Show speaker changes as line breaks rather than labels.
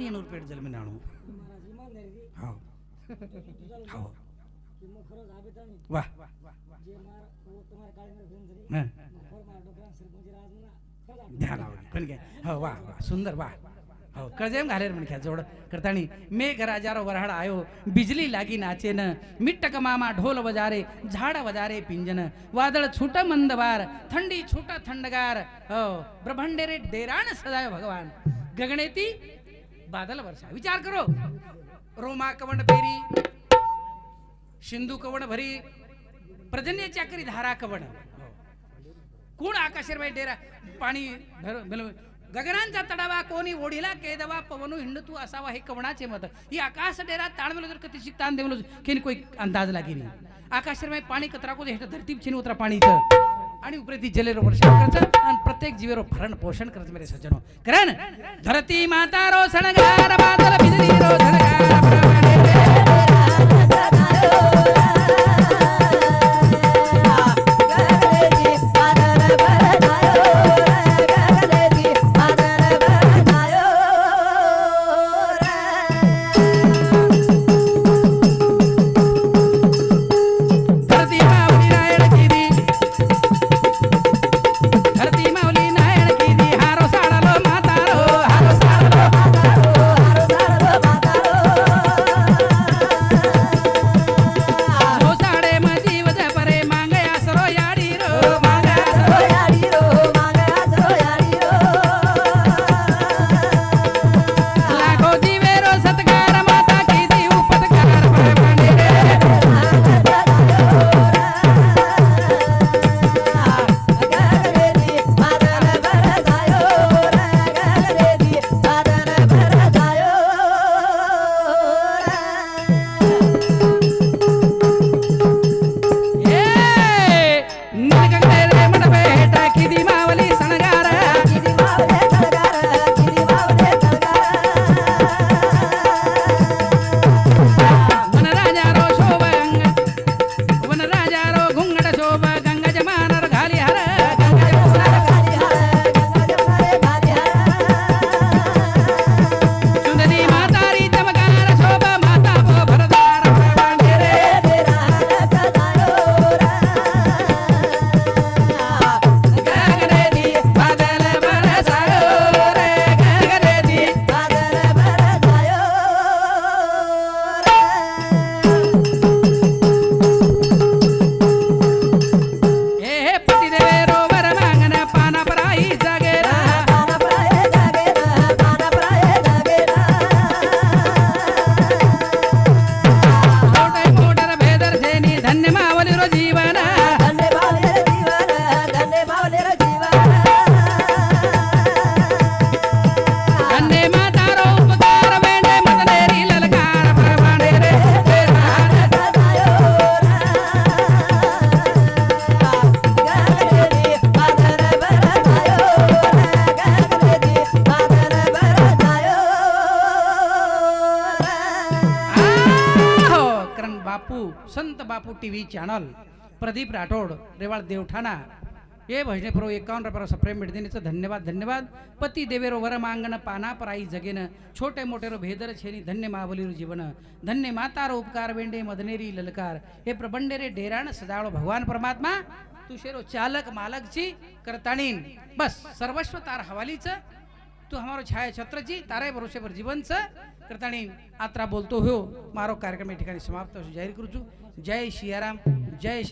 येणूर पेठ जन्मी ध्यान आवडलं हो. हो. वा वा हो, सुंदर वा हो कळजेम घालेर म्हणख्या जोड करतानी मेघ राजारो वरहाड आयो बिजली लागी नाचेन. मिट्टक मामा ढोल वजारे झाड वजारे पिंजन. वादळ छुट मंदवार थंडी छुट थंडगार. हो ब्रभंडेरे डेराण सदाय भगवान. गगणेती बादल वर्षा. विचार करो. रोमा कवण पेरी सिंधू कवण भरी प्रजन्य चाकरी धारा कवण कोण आकाशरबाई डेरा पाणी भर- भल- गगनांचा तडावा कोणी ओढीला केदवा पवनु हिंडतू असावा हे कवणाचे मत. ही आकाश डेरा ताणवेलो जर कति ताण देवलो केनी कोई अंदाज लागी नाही. पाणी कतरा को धरती छिन उतरा पाणी इथं. आणि उपरे ती जलेरो वर्षा करत आणि प्रत्येक जीवेरो भरण पोषण करत मेरे सज्जनो. करण धरती माता रो सणगार बादल बिजली Bapu T V channel Pradeep Rathod Rewal Devthana हे भजने प्रो एकावन्न रुपयाचा प्रेम भेटदेण्याचं धन्यवाद धन्यवाद. पती देवेरो वर मांगण पाना पराई जगेन. छोटे मोठे रो भेदर छेनी धन्य मावलीरो जीवन. धन्य मातारो उपकार वेंडे मदनेरी ललकार. हे प्रबंडे रे डेराण सदाळो भगवान परमात्मा. तुषेरो चालक मालकची करताणीन. बस सर्वस्व तार हवालीचं. तू हमारो छाया छत्रची तारे भरोसे पर स। करताणी आत्रा बोलतो हो मारो कार्यक्रम या ठिकाणी समाप्त हो जाहीर करू जय सियाराम जय